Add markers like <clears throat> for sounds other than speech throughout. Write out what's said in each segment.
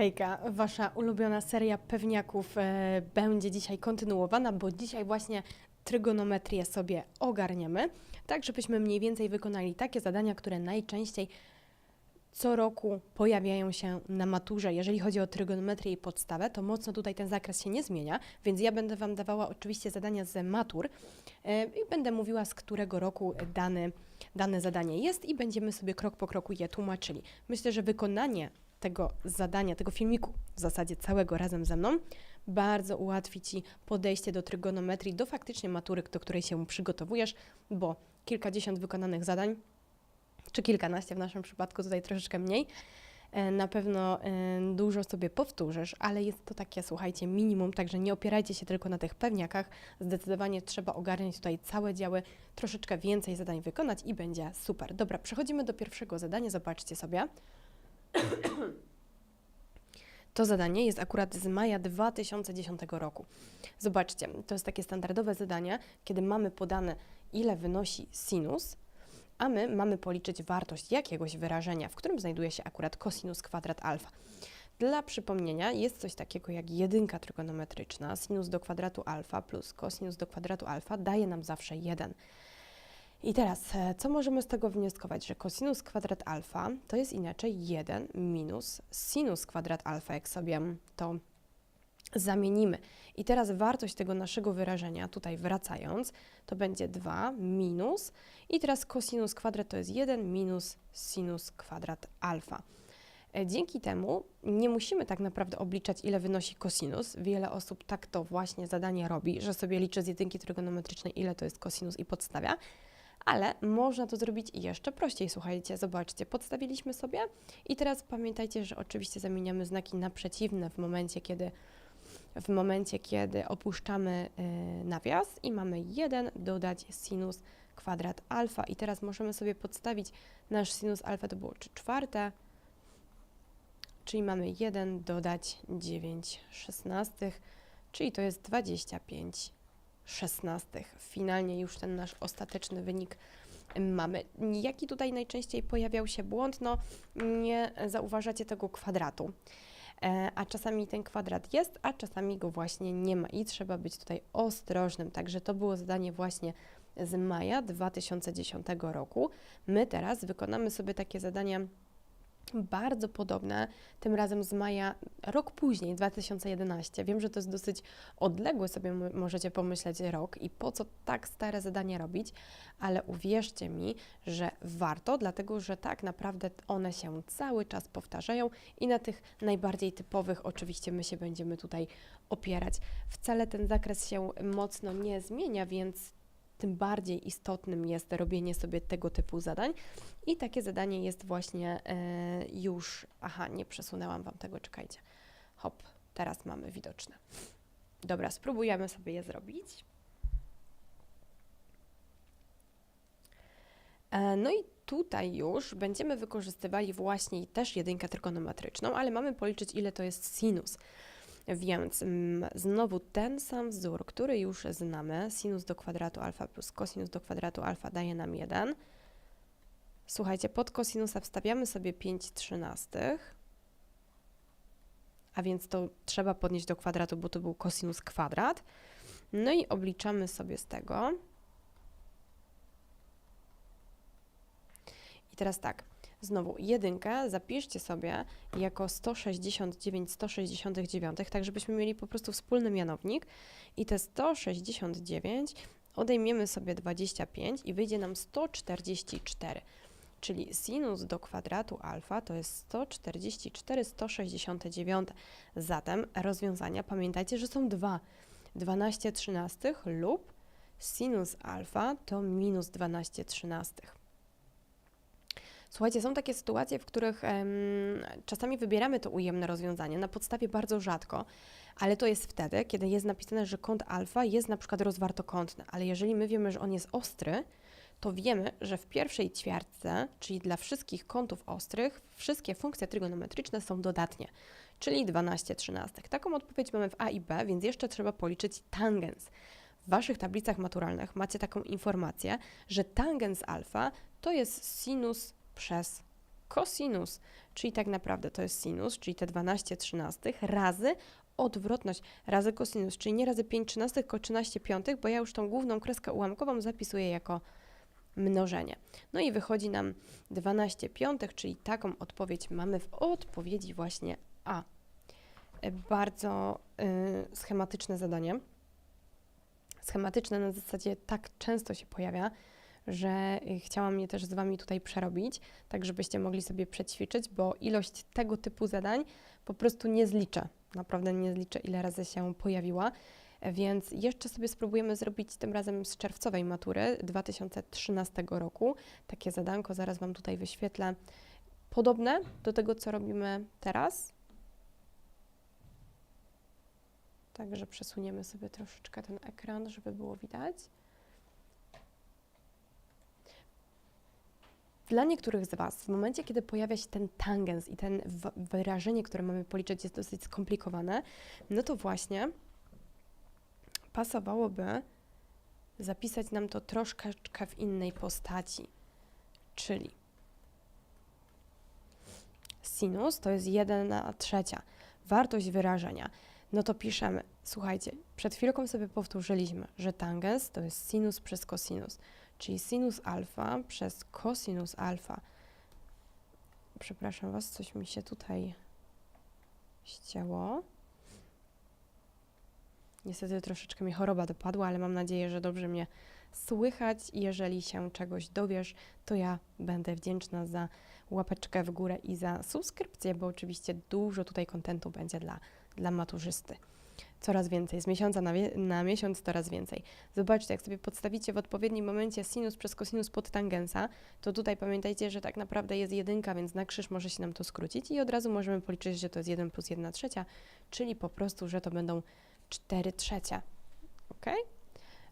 Hejka, wasza ulubiona seria pewniaków e, będzie dzisiaj kontynuowana, bo dzisiaj właśnie trygonometrię sobie ogarniemy, tak żebyśmy mniej więcej wykonali takie zadania, które najczęściej co roku pojawiają się na maturze. Jeżeli chodzi o trygonometrię i podstawę, to mocno tutaj ten zakres się nie zmienia, więc ja będę Wam dawała oczywiście zadania z matur e, i będę mówiła, z którego roku dany, dane zadanie jest i będziemy sobie krok po kroku je tłumaczyli. Myślę, że wykonanie tego zadania, tego filmiku w zasadzie całego razem ze mną, bardzo ułatwi Ci podejście do trygonometrii, do faktycznie matury, do której się przygotowujesz, bo kilkadziesiąt wykonanych zadań, czy kilkanaście w naszym przypadku, tutaj troszeczkę mniej, e, na pewno e, dużo sobie powtórzysz, ale jest to takie, słuchajcie, minimum, także nie opierajcie się tylko na tych pewniakach. Zdecydowanie trzeba ogarniać tutaj całe działy, troszeczkę więcej zadań wykonać i będzie super. Dobra, przechodzimy do pierwszego zadania, zobaczcie sobie. <clears throat> To zadanie jest akurat z maja 2010 roku. Zobaczcie, to jest takie standardowe zadanie, kiedy mamy podane, ile wynosi sinus, a my mamy policzyć wartość jakiegoś wyrażenia, w którym znajduje się akurat kosinus kwadrat alfa. Dla przypomnienia jest coś takiego jak jedynka trygonometryczna, sinus do kwadratu alfa plus kosinus do kwadratu alfa daje nam zawsze 1. I teraz, e, co możemy z tego wnioskować? Że kosinus kwadrat alfa to jest inaczej 1 minus sinus kwadrat alfa, jak sobie to zamienimy. I teraz wartość tego naszego wyrażenia, tutaj wracając, to będzie 2 minus i teraz kosinus kwadrat to jest 1 minus sinus kwadrat alfa. E, Dzięki temu nie musimy tak naprawdę obliczać, ile wynosi kosinus. Wiele osób tak to właśnie zadanie robi, że sobie liczy z jedynki trygonometrycznej, ile to jest kosinus i podstawia ale można to zrobić jeszcze prościej. Słuchajcie, zobaczcie, podstawiliśmy sobie. I teraz pamiętajcie, że oczywiście zamieniamy znaki na przeciwne w momencie, kiedy w momencie, kiedy opuszczamy y, nawias i mamy 1 dodać sinus kwadrat alfa. I teraz możemy sobie podstawić nasz sinus alfa, to było 3 czwarte, czyli mamy 1 dodać 9 szesnastych, czyli to jest 25 szesnastych. Finalnie już ten nasz ostateczny wynik mamy. Jaki tutaj najczęściej pojawiał się błąd? No, nie zauważacie tego kwadratu. E, A czasami ten kwadrat jest, a czasami go właśnie nie ma i trzeba być tutaj ostrożnym. Także to było zadanie właśnie z maja 2010 roku. My teraz wykonamy sobie takie zadania bardzo podobne, tym razem z maja, rok później, 2011. Wiem, że to jest dosyć odległy, sobie mo- możecie pomyśleć rok i po co tak stare zadanie robić, ale uwierzcie mi, że warto, dlatego że tak naprawdę one się cały czas powtarzają i na tych najbardziej typowych oczywiście my się będziemy tutaj opierać. Wcale ten zakres się mocno nie zmienia, więc tym bardziej istotnym jest robienie sobie tego typu zadań. I takie zadanie jest właśnie e, już. Aha, nie przesunęłam Wam tego, czekajcie. Hop, teraz mamy widoczne. Dobra, spróbujemy sobie je zrobić. E, no i tutaj już będziemy wykorzystywali właśnie też jedynkę trygonometryczną, ale mamy policzyć, ile to jest sinus. Więc mm, znowu ten sam wzór, który już znamy, sinus do kwadratu alfa plus kosinus do kwadratu alfa daje nam 1. Słuchajcie, pod kosinusa wstawiamy sobie 5 trzynastych, a więc to trzeba podnieść do kwadratu, bo to był kosinus kwadrat. No i obliczamy sobie z tego. I teraz tak, znowu jedynkę zapiszcie sobie jako 169 169, tak żebyśmy mieli po prostu wspólny mianownik i te 169 odejmiemy sobie 25 i wyjdzie nam 144 czyli sinus do kwadratu alfa to jest 144 169. Zatem rozwiązania pamiętajcie, że są dwa. 12 trzynastych lub sinus alfa to minus 12 trzynastych. Słuchajcie, są takie sytuacje, w których em, czasami wybieramy to ujemne rozwiązanie na podstawie bardzo rzadko, ale to jest wtedy, kiedy jest napisane, że kąt alfa jest na przykład rozwartokątny, ale jeżeli my wiemy, że on jest ostry, to wiemy, że w pierwszej ćwiartce, czyli dla wszystkich kątów ostrych, wszystkie funkcje trygonometryczne są dodatnie, czyli 12 trzynastych. Taką odpowiedź mamy w A i B, więc jeszcze trzeba policzyć tangens. W Waszych tablicach maturalnych macie taką informację, że tangens alfa to jest sinus przez kosinus, czyli tak naprawdę to jest sinus, czyli te 12 trzynastych razy odwrotność razy kosinus, czyli nie razy 5 trzynastych, tylko 13 piątych, bo ja już tą główną kreskę ułamkową zapisuję jako mnożenie. No i wychodzi nam 12 piątych, czyli taką odpowiedź mamy w odpowiedzi właśnie A. Bardzo y, schematyczne zadanie. Schematyczne na zasadzie tak często się pojawia, że y, chciałam je też z Wami tutaj przerobić, tak żebyście mogli sobie przećwiczyć, bo ilość tego typu zadań po prostu nie zliczę. Naprawdę nie zliczę, ile razy się pojawiła. Więc jeszcze sobie spróbujemy zrobić tym razem z czerwcowej matury 2013 roku. Takie zadanko zaraz Wam tutaj wyświetlę. Podobne do tego, co robimy teraz. Także przesuniemy sobie troszeczkę ten ekran, żeby było widać. Dla niektórych z Was, w momencie, kiedy pojawia się ten tangens i ten wyrażenie, które mamy policzyć, jest dosyć skomplikowane, no to właśnie pasowałoby zapisać nam to troszeczkę w innej postaci. Czyli sinus to jest 1 trzecia, wartość wyrażenia. No to piszemy, słuchajcie, przed chwilką sobie powtórzyliśmy, że tangens to jest sinus przez kosinus, czyli sinus alfa przez kosinus alfa. Przepraszam Was, coś mi się tutaj ścięło. Niestety troszeczkę mi choroba dopadła, ale mam nadzieję, że dobrze mnie słychać. Jeżeli się czegoś dowiesz, to ja będę wdzięczna za łapeczkę w górę i za subskrypcję, bo oczywiście dużo tutaj kontentu będzie dla, dla maturzysty. Coraz więcej, z miesiąca na, na miesiąc coraz więcej. Zobaczcie, jak sobie podstawicie w odpowiednim momencie sinus przez kosinus pod tangensa, to tutaj pamiętajcie, że tak naprawdę jest jedynka, więc na krzyż może się nam to skrócić i od razu możemy policzyć, że to jest 1 plus 1 trzecia, czyli po prostu, że to będą 4 trzecie. Ok?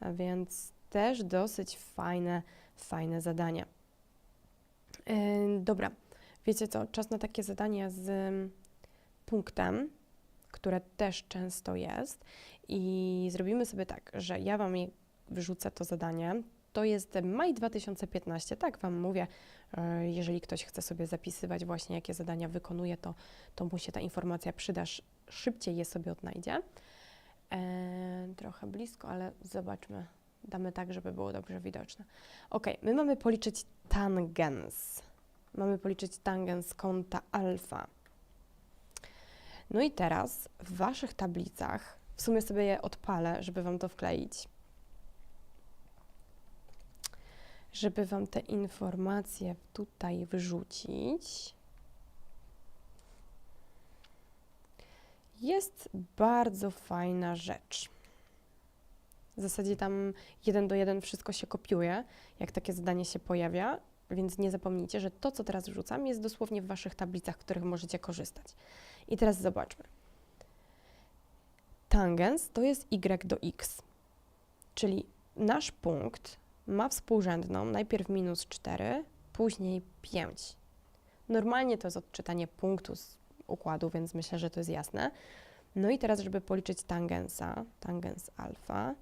A więc też dosyć fajne, fajne zadanie. Yy, dobra, wiecie co? Czas na takie zadanie z punktem, które też często jest. I zrobimy sobie tak, że ja Wam wyrzucę to zadanie. To jest maj 2015, tak Wam mówię. Yy, Jeżeli ktoś chce sobie zapisywać właśnie, jakie zadania wykonuje, to, to mu się ta informacja przyda, sz- szybciej je sobie odnajdzie. Eee, trochę blisko, ale zobaczmy. Damy tak, żeby było dobrze widoczne. Ok, my mamy policzyć tangens. Mamy policzyć tangens kąta alfa. No i teraz w Waszych tablicach, w sumie sobie je odpalę, żeby Wam to wkleić. Żeby Wam te informacje tutaj wyrzucić. Jest bardzo fajna rzecz. W zasadzie tam jeden do jeden wszystko się kopiuje, jak takie zadanie się pojawia, więc nie zapomnijcie, że to, co teraz wrzucam, jest dosłownie w Waszych tablicach, których możecie korzystać. I teraz zobaczmy. Tangens to jest y do x, czyli nasz punkt ma współrzędną najpierw minus 4, później 5. Normalnie to jest odczytanie punktu z układu, więc myślę, że to jest jasne. No i teraz, żeby policzyć tangensa, tangens alfa,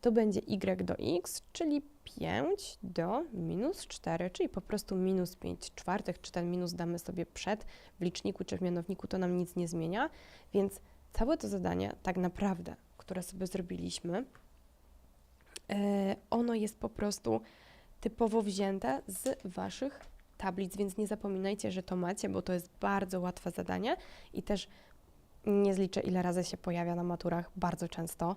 to będzie y do x, czyli 5 do minus 4, czyli po prostu minus 5 czwartych, czy ten minus damy sobie przed w liczniku czy w mianowniku, to nam nic nie zmienia, więc całe to zadanie tak naprawdę, które sobie zrobiliśmy, e, ono jest po prostu typowo wzięte z Waszych tablic, więc nie zapominajcie, że to macie, bo to jest bardzo łatwe zadanie i też nie zliczę, ile razy się pojawia na maturach, bardzo często.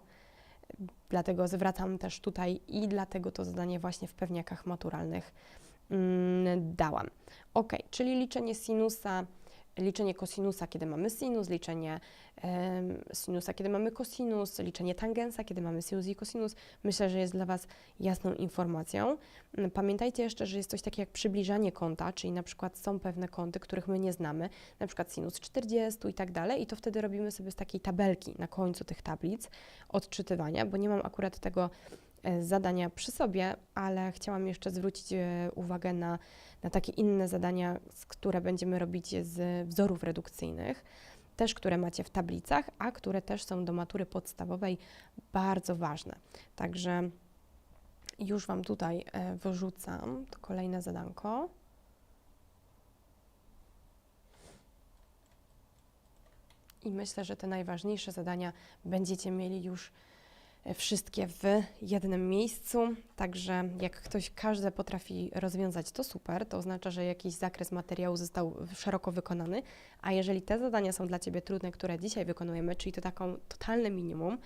Dlatego zwracam też tutaj i dlatego to zadanie właśnie w pewniakach maturalnych mm, dałam. Ok, czyli liczenie sinusa, liczenie kosinusa, kiedy mamy sinus, liczenie sinusa, kiedy mamy kosinus, liczenie tangensa, kiedy mamy sinus i kosinus. Myślę, że jest dla Was jasną informacją. Pamiętajcie jeszcze, że jest coś takiego jak przybliżanie kąta, czyli na przykład są pewne kąty, których my nie znamy, na przykład sinus 40 i tak dalej, i to wtedy robimy sobie z takiej tabelki na końcu tych tablic odczytywania, bo nie mam akurat tego E, zadania przy sobie, ale chciałam jeszcze zwrócić e, uwagę na, na takie inne zadania, które będziemy robić z wzorów redukcyjnych też które macie w tablicach, a które też są do matury podstawowej bardzo ważne. Także już Wam tutaj e, wyrzucam to kolejne zadanko. I myślę, że te najważniejsze zadania będziecie mieli już wszystkie w jednym miejscu. Także jak ktoś każde potrafi rozwiązać, to super. To oznacza, że jakiś zakres materiału został szeroko wykonany. A jeżeli te zadania są dla Ciebie trudne, które dzisiaj wykonujemy, czyli to taką totalne minimum,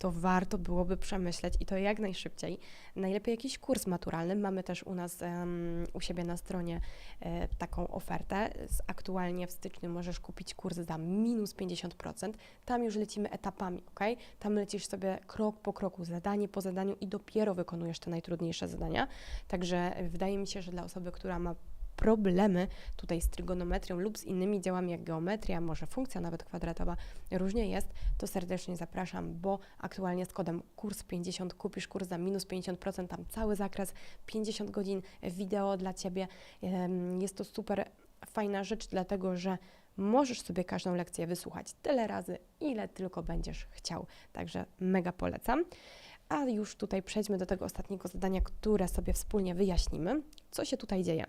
to warto byłoby przemyśleć i to jak najszybciej. Najlepiej jakiś kurs maturalny. Mamy też u nas em, u siebie na stronie e, taką ofertę. Aktualnie w styczniu możesz kupić kurs za minus 50%. Tam już lecimy etapami, ok? Tam lecisz sobie krok po kroku, zadanie po zadaniu i dopiero wykonujesz te najtrudniejsze zadania. Także wydaje mi się, że dla osoby, która ma problemy tutaj z trygonometrią lub z innymi działami jak geometria, może funkcja nawet kwadratowa, różnie jest, to serdecznie zapraszam, bo aktualnie z kodem kurs 50 kupisz kurs za minus 50%, tam cały zakres, 50 godzin wideo dla Ciebie. Jest to super fajna rzecz, dlatego że możesz sobie każdą lekcję wysłuchać tyle razy, ile tylko będziesz chciał. Także mega polecam. A już tutaj przejdźmy do tego ostatniego zadania, które sobie wspólnie wyjaśnimy, co się tutaj dzieje.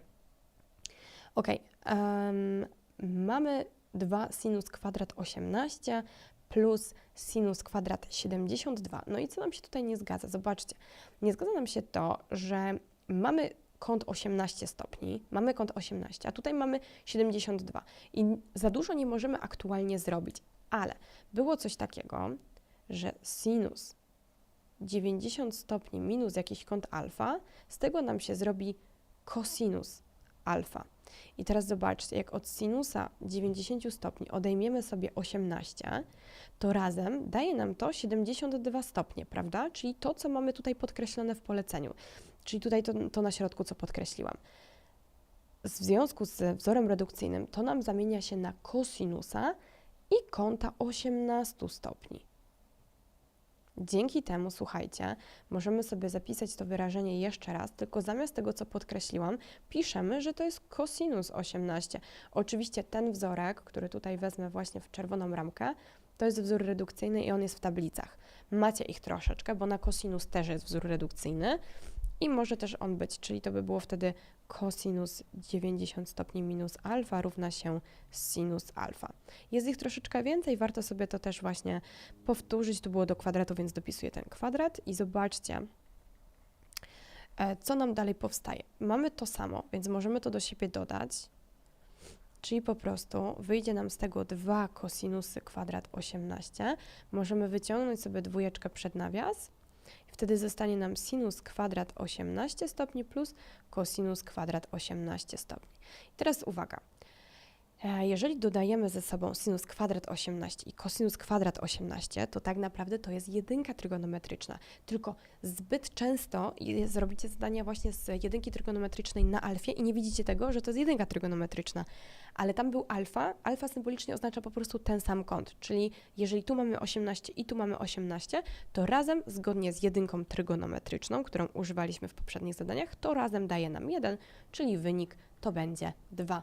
Ok, em, mamy 2 sinus kwadrat 18 plus sinus kwadrat 72. No i co nam się tutaj nie zgadza? Zobaczcie, nie zgadza nam się to, że mamy kąt 18 stopni, mamy kąt 18, a tutaj mamy 72 i za dużo nie możemy aktualnie zrobić, ale było coś takiego, że sinus 90 stopni minus jakiś kąt alfa, z tego nam się zrobi kosinus alfa. I teraz zobaczcie, jak od sinusa 90 stopni odejmiemy sobie 18, to razem daje nam to 72 stopnie, prawda? Czyli to, co mamy tutaj podkreślone w poleceniu. Czyli tutaj to, to na środku, co podkreśliłam. W związku z wzorem redukcyjnym to nam zamienia się na kosinusa i kąta 18 stopni. Dzięki temu, słuchajcie, możemy sobie zapisać to wyrażenie jeszcze raz, tylko zamiast tego, co podkreśliłam, piszemy, że to jest cosinus 18. Oczywiście ten wzorek, który tutaj wezmę właśnie w czerwoną ramkę, to jest wzór redukcyjny i on jest w tablicach. Macie ich troszeczkę, bo na cosinus też jest wzór redukcyjny i może też on być, czyli to by było wtedy cosinus 90 stopni minus alfa równa się sinus alfa. Jest ich troszeczkę więcej, warto sobie to też właśnie powtórzyć. Tu było do kwadratu, więc dopisuję ten kwadrat i zobaczcie, e, co nam dalej powstaje. Mamy to samo, więc możemy to do siebie dodać, czyli po prostu wyjdzie nam z tego 2 kosinusy kwadrat 18. Możemy wyciągnąć sobie dwójeczkę przed nawias Wtedy zostanie nam sinus kwadrat 18 stopni plus kosinus kwadrat 18 stopni. I teraz uwaga. E, Jeżeli dodajemy ze sobą sinus kwadrat 18 i kosinus kwadrat 18, to tak naprawdę to jest jedynka trygonometryczna. Tylko zbyt często zrobicie zadania właśnie z jedynki trygonometrycznej na alfie i nie widzicie tego, że to jest jedynka trygonometryczna. Ale tam był alfa. Alfa symbolicznie oznacza po prostu ten sam kąt. Czyli jeżeli tu mamy 18 i tu mamy 18, to razem, zgodnie z jedynką trygonometryczną, którą używaliśmy w poprzednich zadaniach, to razem daje nam 1, czyli wynik to będzie 2.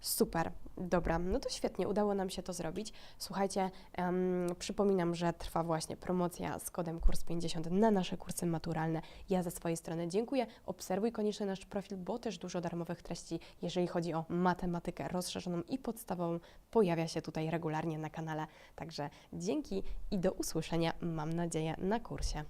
Super, dobra, no to świetnie, udało nam się to zrobić. Słuchajcie, em, przypominam, że trwa właśnie promocja z kodem kurs50 na nasze kursy maturalne. Ja ze swojej strony dziękuję. Obserwuj koniecznie nasz profil, bo też dużo darmowych treści, jeżeli chodzi o matematykę rozszerzoną i podstawową, pojawia się tutaj regularnie na kanale. Także dzięki i do usłyszenia, mam nadzieję, na kursie.